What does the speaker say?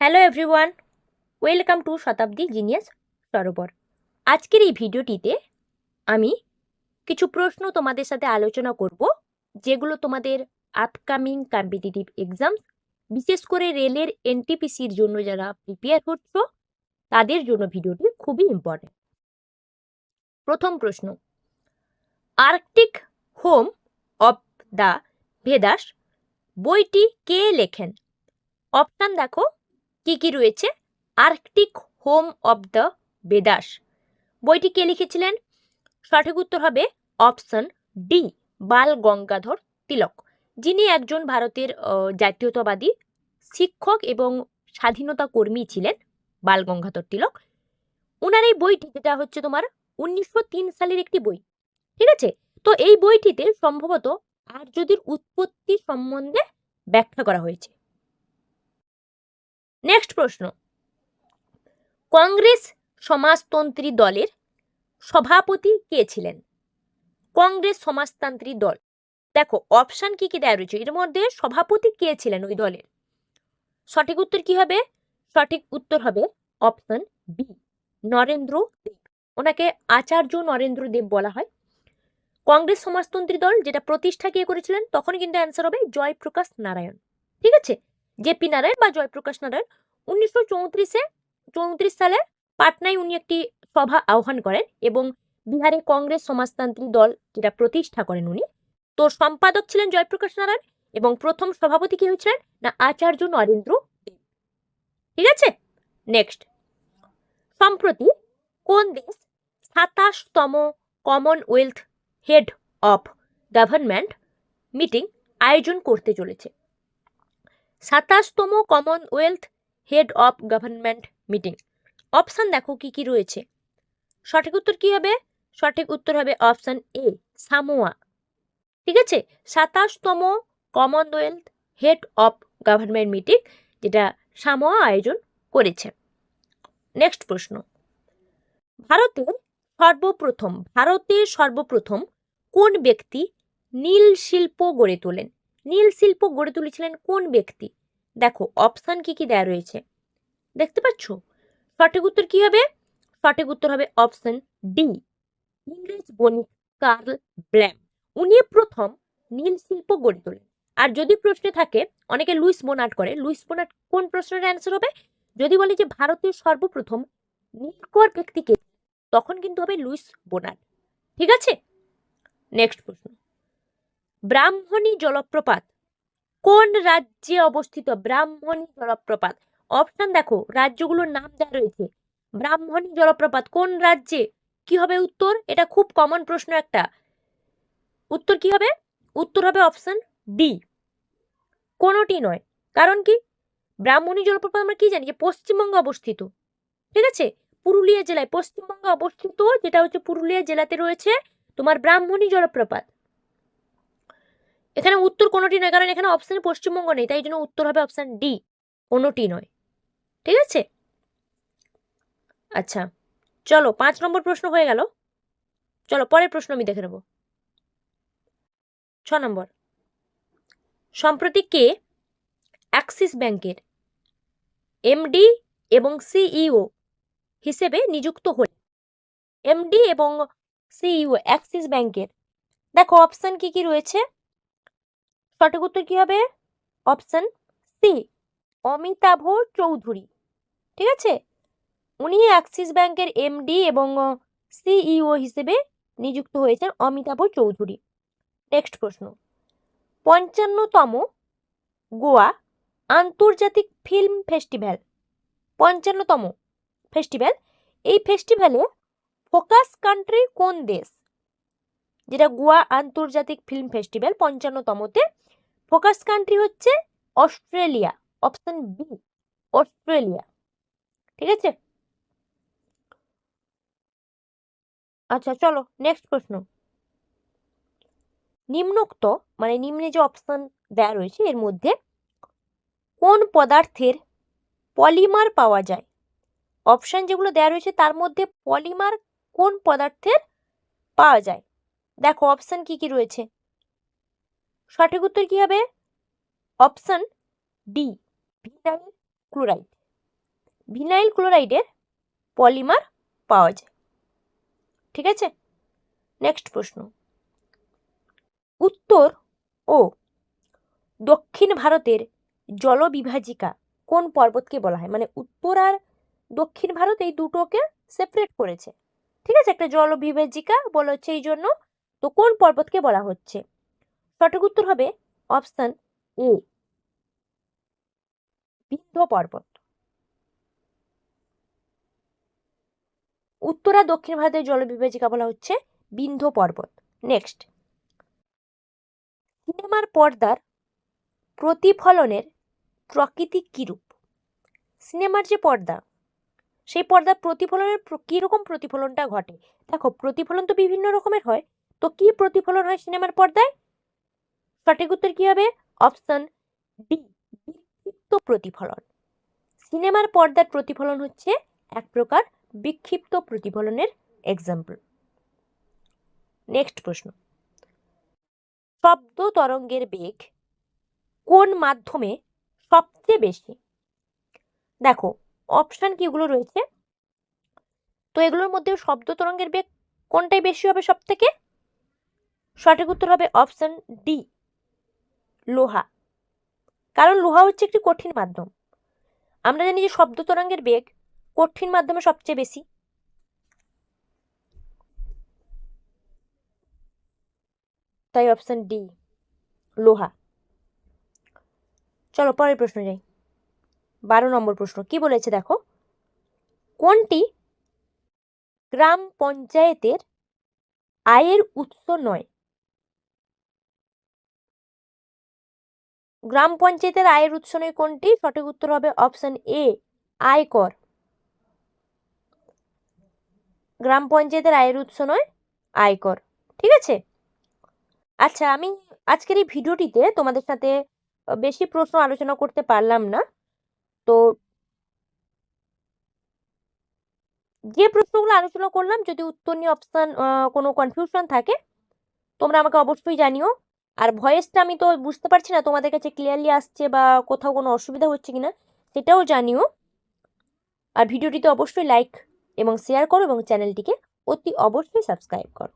Hello everyone welcome to Shatabdi genius Sarobar আজকের এই ভিডিওটিতে আমি কিছু প্রশ্ন তোমাদের সাথে আলোচনা করব, যেগুলো তোমাদের আপকামিং কম্পিটিটিভ এক্সাম বিশেষ করে রেলের এনটিপিসির জন্য যারা প্রিপেয়ার হচ্ছ তাদের জন্য ভিডিওটি খুবই ইম্পর্টেন্ট প্রথম প্রশ্ন, Arctic home of the Vedas বইটি কে লেখেন? অপশান দেখো কি কি রয়েছে? Arctic home of the Vedas বইটি কে লিখেছিলেন? সঠিক উত্তর হবে অপশন ডি বাল গঙ্গাধর তিলক। যিনি একজন ভারতের জাতীয়তাবাদী শিক্ষক এবং স্বাধীনতা কর্মী ছিলেন, বাল গঙ্গাধর তিলক। ওনার এই বইটি, যেটা হচ্ছে তোমার উনিশশো তিন সালের একটি বই, ঠিক আছে? তো এই বইটিতে সম্ভবত আর্যদের উৎপত্তি সম্বন্ধে ব্যাখ্যা করা হয়েছে। নেক্সট প্রশ্ন. কংগ্রেস সমাজতন্ত্রী দলের সভাপতি কে ছিলেন? কংগ্রেস সমাজতান্ত্রী দল। দেখো অপশান কি কি দেওয়া রয়েছে? এর মধ্যে সভাপতি কে ছিলেন ওই দলের? সঠিক উত্তর কি হবে? সঠিক উত্তর হবে অপশন বি নরেন্দ্র দেব। ওনাকে আচার্য নরেন্দ্র দেব বলা হয়। কংগ্রেস সমাজতন্ত্রী দল যেটা প্রতিষ্ঠা কে করেছিলেন? তখন কিন্তু অ্যান্সার হবে জয়প্রকাশ নারায়ণ। ঠিক আছে? জেপি নারায়ণ বা জয়প্রকাশ নারায়ণ উনিশশো চৌত্রিশে, চৌত্রিশ সালে পাটনায় উনি একটি সভা আহ্বান করেন এবং বিহারে কংগ্রেস সমাজতান্ত্রিক দল যেটা প্রতিষ্ঠা করেন উনি। তো সম্পাদক ছিলেন জয়প্রকাশ নারায়ণ এবং প্রথম সভাপতি কি হয়েছিলেন না, আচার্য নরেন্দ্র দেব। ঠিক আছে? নেক্সট সম্প্রতি কোন দেশ সাতাশতম Commonwealth head of government meeting আয়োজন করতে চলেছে? সাতাশতম Commonwealth head of government meeting option দেখো কি কি রয়েছে। সঠিক উত্তর কি হবে? সঠিক উত্তর হবে অপশান এ সামোয়া ঠিক আছে? সাতাশতম Commonwealth head of government meeting যেটা সামোয়া আয়োজন করেছে। নেক্সট প্রশ্ন। ভারতের সর্বপ্রথম ভারতের সর্বপ্রথম কোন ব্যক্তি নীল শিল্প গড়ে তোলেন? নীল শিল্প গড়ে তুলেছিলেন কোন ব্যক্তি? দেখো অপশান কি কি দেয়া রয়েছে। দেখতে পাচ্ছ? সঠিক উত্তর কি হবে? সঠিক উত্তর হবে অপশন ডি ইংরেজ বণিক কার্ল ব্ল্যাম। উনি প্রথম নীল শিল্প গড়ে তোলেন। আর যদি প্রশ্নে থাকে, অনেকে লুইস বোনাট করে। লুইস বোনাট কোন প্রশ্নের অ্যান্সার হবে? যদি বলে যে ভারতের সর্বপ্রথম নীলকর ব্যক্তিকে, তখন কিন্তু হবে লুইস বোনাট ঠিক আছে? নেক্সট প্রশ্ন। ব্রাহ্মণী জলপ্রপাত। কোন রাজ্যে অবস্থিত ব্রাহ্মণী জলপ্রপাত? অপশন দেখো, রাজ্যগুলোর নাম দেওয়া রয়েছে। ব্রাহ্মণী জলপ্রপাত কোন রাজ্যে? কি হবে উত্তর? এটা খুব কমন প্রশ্ন একটা। উত্তর কি হবে? উত্তর হবে অপশন ডি কোনোটি নয়। কারণ কি? ব্রাহ্মণী জলপ্রপাত আমরা কি জানি? যে পশ্চিমবঙ্গে অবস্থিত। ঠিক আছে? পুরুলিয়া জেলায় পশ্চিমবঙ্গে অবস্থিত, যেটা হচ্ছে পুরুলিয়া জেলাতে রয়েছে তোমার ব্রাহ্মণী জলপ্রপাত। এখানে উত্তর কোনোটি নয়, কারণ এখানে অপশানে পশ্চিমবঙ্গ নেই, তাই জন্য উত্তর হবে অপশান ডি কোনোটি নয়। ঠিক আছে? আচ্ছা চলো পাঁচ নম্বর প্রশ্ন হয়ে গেল। চলো পরের প্রশ্ন আমি দেখে নেব। ছ নম্বর, সম্প্রতি কে অ্যাক্সিস ব্যাংকের এমডি এবং সিইও হিসেবে নিযুক্ত হলেন এমডি এবং সিইও অ্যাক্সিস ব্যাংকের। দেখো অপশান কি কি রয়েছে? সঠিক উত্তর কি হবে? Option C Amitabh Chowdhury. ঠিক আছে? উনি অ্যাক্সিস ব্যাংকের এমডি এবং সিইও হিসেবে নিযুক্ত হয়েছেন অমিতাভ চৌধুরী। নেক্সট প্রশ্ন। পঞ্চান্নতম গোয়া আন্তর্জাতিক ফিল্ম ফেস্টিভ্যাল পঞ্চান্নতম ফেস্টিভ্যাল এই ফেস্টিভ্যালে ফোকাস কান্ট্রি কোন দেশ? যেটা গোয়া আন্তর্জাতিক ফিল্ম ফেস্টিভ্যাল পঞ্চান্নতমতে। ফোকাস কান্ট্রি হচ্ছে অস্ট্রেলিয়া অপশন বি অস্ট্রেলিয়া। ঠিক আছে? আচ্ছা চলো নেক্সট প্রশ্ন। নিম্নোক্ত মানে নিম্নে যে অপশন দেওয়া রয়েছে, এর মধ্যে কোন পদার্থের পলিমার পাওয়া যায়? অপশন যেগুলো দেওয়া রয়েছে, তার মধ্যে পলিমার কোন পদার্থের পাওয়া যায়? দেখো অপশান কি কি রয়েছে। সঠিক উত্তর কি হবে? Option D vinyl chloride vinyl ক্লোরাইডের polymer পাওয়া যায়। ঠিক আছে? নেক্সট প্রশ্ন। উত্তর ও, দক্ষিণ ভারতের জলবিভাজিকা কোন পর্বতকে বলা হয়? মানে উত্তর আর দক্ষিণ ভারত এই দুটোকে সেপারেট করেছে। ঠিক আছে? একটা জলবিভাজিকা বলা হচ্ছে এই জন্য তো কোন পর্বতকে বলা হচ্ছে? সঠিক উত্তর হবে অপশন এ, বিন্ধ্য পর্বত। উত্তর দক্ষিণ ভারতের জলবিভাজিকা বলা হচ্ছে বিন্ধ্য পর্বত। নেক্সট সিনেমার পর্দার প্রতিফলনের প্রকৃতি কিরূপ? সিনেমার যে পর্দা, সেই পর্দার প্রতিফলনের কীরকম প্রতিফলনটা ঘটে? দেখো, প্রতিফলন তো বিভিন্ন রকমের হয় তো কি প্রতিফলন হয় সিনেমার পর্দায়? সঠিক উত্তর কি হবে? অপশন ডি, বিক্ষিপ্ত প্রতিফলন। সিনেমার পর্দার প্রতিফলন হচ্ছে এক প্রকার বিক্ষিপ্ত প্রতিফলনের এক্সাম্পল নেক্সট প্রশ্ন। শব্দ তরঙ্গের বেগ কোন মাধ্যমে সবচেয়ে বেশি? দেখো অপশান কিগুলো রয়েছে? তো এগুলোর মধ্যে শব্দ তরঙ্গের বেগ কোনটাই বেশি হবে সব থেকে সঠিক উত্তর হবে অপশান ডি, লোহা। কারণ লোহা হচ্ছে একটি কঠিন মাধ্যম। আমরা জানি যে শব্দ তরঙ্গের বেগ কঠিন মাধ্যমে সবচেয়ে বেশি। তাই অপশান ডি, লোহা। চলো পরের প্রশ্ন যাই। বারো নম্বর প্রশ্ন, কি বলেছে দেখো? কোনটি গ্রাম পঞ্চায়েতের আয়ের উৎস নয়? গ্রাম পঞ্চায়েতের আয়ের উৎস নয় কোনটি? সঠিক উত্তর হবে অপশন এ আয়কর। গ্রাম পঞ্চায়েতের আয়ের উৎস নয়, আয়কর। ঠিক আছে? আচ্ছা আমি আজকের এই ভিডিওটিতে তোমাদের সাথে বেশি প্রশ্ন আলোচনা করতে পারলাম না। তো যে প্রশ্নগুলো আলোচনা করলাম, যদি উত্তর নিয়ে অপশান কোনো কনফিউশন থাকে, তোমরা আমাকে অবশ্যই জানিও। আর ভয়েসটা আমি তো বুঝতে পারছি না, তোমাদের কাছে ক্লিয়ারলি আসছে বা কোথাও কোনো অসুবিধা হচ্ছে কিনা, সেটাও জানিও। আর ভিডিওটিতে অবশ্যই লাইক এবং শেয়ার করো এবং চ্যানেলটিকে অতি অবশ্যই সাবস্ক্রাইব করো।